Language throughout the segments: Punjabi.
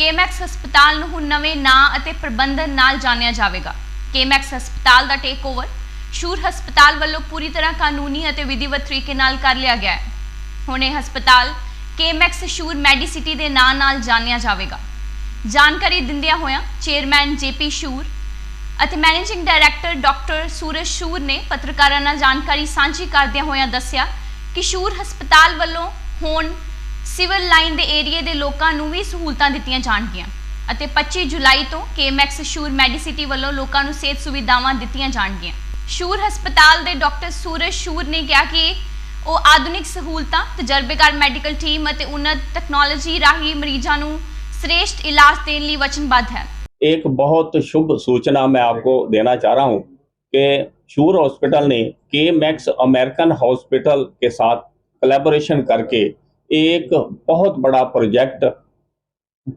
ਕੇਮੈਕਸ ਹਸਪਤਾਲ ਨੂੰ ਹੁਣ ਨਵੇਂ ਨਾਂ ਅਤੇ ਪ੍ਰਬੰਧਨ ਨਾਲ ਜਾਣਿਆ ਜਾਵੇਗਾ। ਕੇਮੈਕਸ ਹਸਪਤਾਲ ਦਾ ਟੇਕਓਵਰ ਸ਼ੂਰ ਹਸਪਤਾਲ ਵੱਲੋਂ ਪੂਰੀ ਤਰ੍ਹਾਂ ਕਾਨੂੰਨੀ ਅਤੇ ਵਿਧੀਵਤ ਤਰੀਕੇ ਨਾਲ ਕਰ ਲਿਆ ਗਿਆ ਹੈ। ਹੁਣ ਇਹ ਹਸਪਤਾਲ ਕੇਮੈਕਸ ਸ਼ੂਰ ਮੈਡੀਸਿਟੀ ਦੇ ਨਾਂ ਨਾਲ ਜਾਣਿਆ ਜਾਵੇਗਾ। ਜਾਣਕਾਰੀ ਦਿੰਦਿਆਂ ਹੋਇਆਂ ਚੇਅਰਮੈਨ ਜੇਪੀ ਸ਼ੂਰ ਅਤੇ managing director doctor Suraj Shoor ਨੇ ਪੱਤਰਕਾਰਾਂ ਨਾਲ ਜਾਣਕਾਰੀ ਸਾਂਝੀ ਕਰਦਿਆਂ ਹੋਇਆਂ ਦੱਸਿਆ ਕਿ ਸ਼ੂਰ ਹਸਪਤਾਲ ਵੱਲੋਂ ਹੁਣ ਸਿਵਲ ਲਾਈਨ ਦੇ ਏਰੀਏ ਦੇ ਲੋਕਾਂ ਨੂੰ ਵੀ ਸਹੂਲਤਾਂ ਦਿੱਤੀਆਂ ਜਾਣਗੀਆਂ ਅਤੇ 25 ਜੁਲਾਈ ਤੋਂ ਕੇਮੈਕਸ ਸ਼ੂਰ ਮੈਡੀਸਿਟੀ ਵੱਲੋਂ ਲੋਕਾਂ ਨੂੰ ਸਿਹਤ ਸੁਵਿਧਾਵਾਂ ਦਿੱਤੀਆਂ ਜਾਣਗੀਆਂ। ਸ਼ੂਰ ਹਸਪਤਾਲ ਦੇ ਡਾਕਟਰ ਸੂਰਜ ਸ਼ੂਰ ਨੇ ਕਿਹਾ ਕਿ ਉਹ ਆਧੁਨਿਕ ਸਹੂਲਤਾਂ, ਤਜਰਬੇਕਾਰ ਮੈਡੀਕਲ ਟੀਮ ਅਤੇ ਉਨਤ ਟੈਕਨੋਲੋਜੀ ਰਾਹੀਂ ਮਰੀਜ਼ਾਂ ਨੂੰ श्रेष्ठ इलाज देने लिए वचनबद्ध है एक बहुत शुभ सूचना मैं आपको देना चाह रहा हूँ कि शूर हॉस्पिटल ने के मैक्स अमेरिकन हॉस्पिटल के साथ कलेबोरेशन करके एक बहुत बड़ा प्रोजेक्ट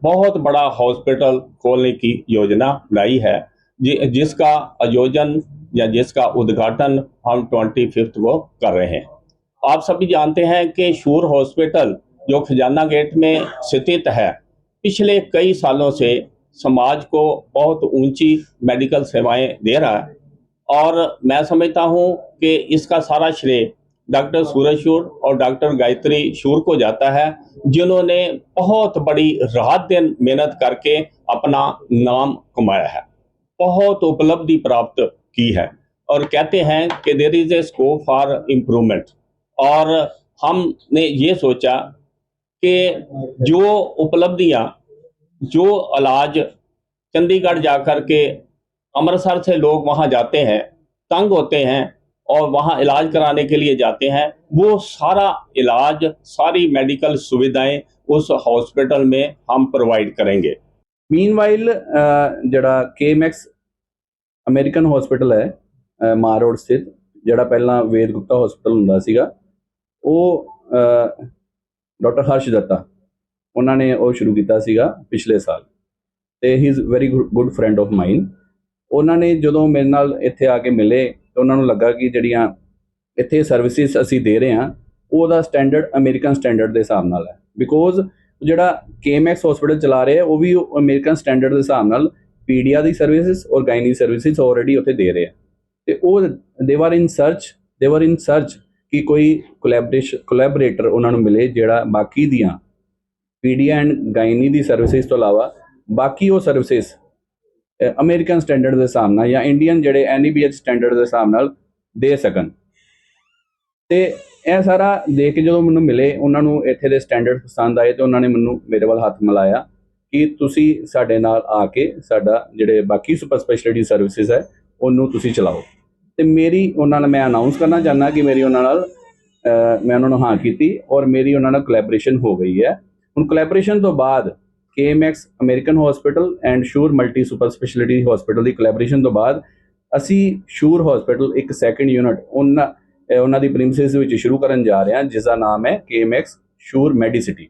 बहुत बड़ा हॉस्पिटल खोलने की योजना लाई है जि, जिसका आयोजन या जिसका उद्घाटन हम ट्वेंटी फिफ्थ को कर रहे हैं। आप सभी जानते हैं कि शूर हॉस्पिटल जो खजाना गेट में स्थित है पिछले कई सालों से समाज को बहुत ऊँची मेडिकल सेवाएँ दे रहा है। और मैं समझता हूँ कि इसका सारा श्रेय डॉक्टर सूरज शूर और डॉक्टर गायत्री शूर को जाता है, जिन्होंने बहुत बड़ी रात दिन मेहनत करके अपना नाम कमाया है। बहुत उपलब्धि प्राप्त की है। और कहते हैं कि there is a scope for improvement और हमने ये सोचा कि जो उपलब्धियाँ, जो इलाज चंडीगढ़ जाकर के अमृतसर से लोग वहाँ जाते हैं, तंग होते हैं और वहां इलाज कराने के लिए जाते हैं वो सारा इलाज सारी मेडिकल सुविधाएं उस हॉस्पिटल में हम प्रोवाइड करेंगे ਮੀਨਵਾਈਲ ਜਿਹੜਾ ਕੇਮੈਕਸ ਅਮਰੀਕਨ ਹਸਪੀਟਲ ਹੈ ਅਹ, ਮਾਰ ਰੋਡ ਸਥਿਤ ਜਿਹੜਾ ਪਹਿਲਾਂ ਵੇਦ ਗੁਪਤਾ ਹਸਪੀਟਲ ਹੁੰਦਾ ਸੀਗਾ ਉਹ ਡਾਕਟਰ ਹਰਸ਼ ਦੱਤਾ ਉਹਨਾਂ ਨੇ ਉਹ ਸ਼ੁਰੂ ਕੀਤਾ ਸੀਗਾ ਪਿਛਲੇ ਸਾਲ ਤੇ he is very good friend of mine ਉਹਨਾਂ ਨੇ ਜਦੋਂ ਮੇਰੇ ਨਾਲ ਇੱਥੇ ਆ ਕੇ ਮਿਲੇ ਤੇ ਉਹਨਾਂ ਨੂੰ ਲੱਗਾ ਕਿ ਜਿਹੜੀਆਂ ਇੱਥੇ ਸਰਵਿਸਿਜ਼ ਅਸੀਂ ਦੇ ਰਹੇ ਹਾਂ, ਉਹਦਾ ਸਟੈਂਡਰਡ ਅਮਰੀਕਨ ਸਟੈਂਡਰਡ ਦੇ ਹਿਸਾਬ ਨਾਲ ਹੈ। ਬਿਕੋਜ਼ ਜਿਹੜਾ ਕੇਐਮਐਕਸ ਹਸਪੀਟਲ ਚਲਾ ਰਿਹਾ ਉਹ ਵੀ ਅਮਰੀਕਨ ਸਟੈਂਡਰਡ ਦੇ ਹਿਸਾਬ ਨਾਲ ਪੀਡੀਆ ਦੀ ਸਰਵਿਸਿਜ਼ ਔਰ ਗਾਇਨੀ ਸਰਵਿਸਿਜ਼ ਆਲਰੇਡੀ ਉੱਥੇ ਦੇ ਰਹੇ ਆ। ਤੇ ਉਹ ਦੇ ਵਰ ਇਨ ਸਰਚ ਦੇ ਵਰ ਇਨ ਸਰਚ ਕਿ ਕੋਈ ਕੋਲੈਬੋਰੇਸ਼ਨ ਕੋਲੈਬੋਰੇਟਰ ਉਹਨਾਂ ਨੂੰ ਮਿਲੇ ਜਿਹੜਾ ਬਾਕੀ ਦੀਆਂ ਪੀਡੀਆ ਐਂਡ ਗਾਇਨੀ ਦੀ ਸਰਵਿਸਿਜ਼ ਤੋਂ ਇਲਾਵਾ ਬਾਕੀ ਉਹ ਸਰਵਿਸਿਜ਼ ਅਮਰੀਕਨ ਸਟੈਂਡਰਡ ਦੇ ਹਿਸਾਬ ਨਾਲ ਜਾਂ ਇੰਡੀਅਨ ਜਿਹੜੇ ਐਨਈਬੀਐਚ ਸਟੈਂਡਰਡ ਦੇ ਹਿਸਾਬ ਨਾਲ ਦੇ ਸਕਣ। ਤੇ ਇਹ ਸਾਰਾ ਦੇਖ ਕੇ ਜਦੋਂ ਮੈਨੂੰ ਮਿਲੇ, ਉਹਨਾਂ ਨੂੰ ਇੱਥੇ ਦੇ ਸਟੈਂਡਰਡ ਪਸੰਦ ਆਏ ਤੇ ਉਹਨਾਂ ਨੇ ਮੈਨੂੰ ਮੇਰੇ ਵੱਲ ਹੱਥ ਮਿਲਾਇਆ ਕਿ ਤੁਸੀਂ ਸਾਡੇ ਨਾਲ ਆ ਕੇ ਸਾਡਾ ਜਿਹੜੇ ਬਾਕੀ ਸੁਪਰ ਸਪੈਸ਼ਲਿਟੀ ਸਰਵਿਸਿਜ਼ ਹੈ, ਉਹਨੂੰ ਤੁਸੀਂ ਚਲਾਓ। ਤੇ ਮੇਰੀ ਉਹਨਾਂ ਨਾਲ ਮੈਂ ਅਨਾਉਂਸ ਕਰਨਾ ਚਾਹੁੰਦਾ ਕਿ ਮੇਰੀ ਉਹਨਾਂ ਨਾਲ ਮੈਂ ਉਹਨਾਂ ਨੂੰ ਹਾਂ ਕੀਤੀ ਔਰ ਮੇਰੀ ਉਹਨਾਂ ਨਾਲ ਕੋਲੈਬੋਰੇਸ਼ਨ ਹੋ ਗਈ ਹੈ। ਹੁਣ ਕੋਲੈਬੋਰੇਸ਼ਨ ਤੋਂ ਬਾਅਦ KMX American hospital and Shoor multi super speciality hospital the collaboration ਤੋਂ ਬਾਅਦ ਅਸੀਂ ਸ਼ੂਰ ਹਸਪੀਟਲ ਇੱਕ ਸੈਕੰਡ ਯੂਨਿਟ ਉਹਨਾਂ ਉਹਨਾਂ ਦੀ ਪ੍ਰੀਮਿਸਿਸ ਵਿੱਚ ਸ਼ੁਰੂ ਕਰਨ ਜਾ ਰਹੇ ਹਾਂ ਜਿਸ ਦਾ ਨਾਮ ਹੈ KMX ਸ਼ੂਰ ਮੈਡੀਸਿਟੀ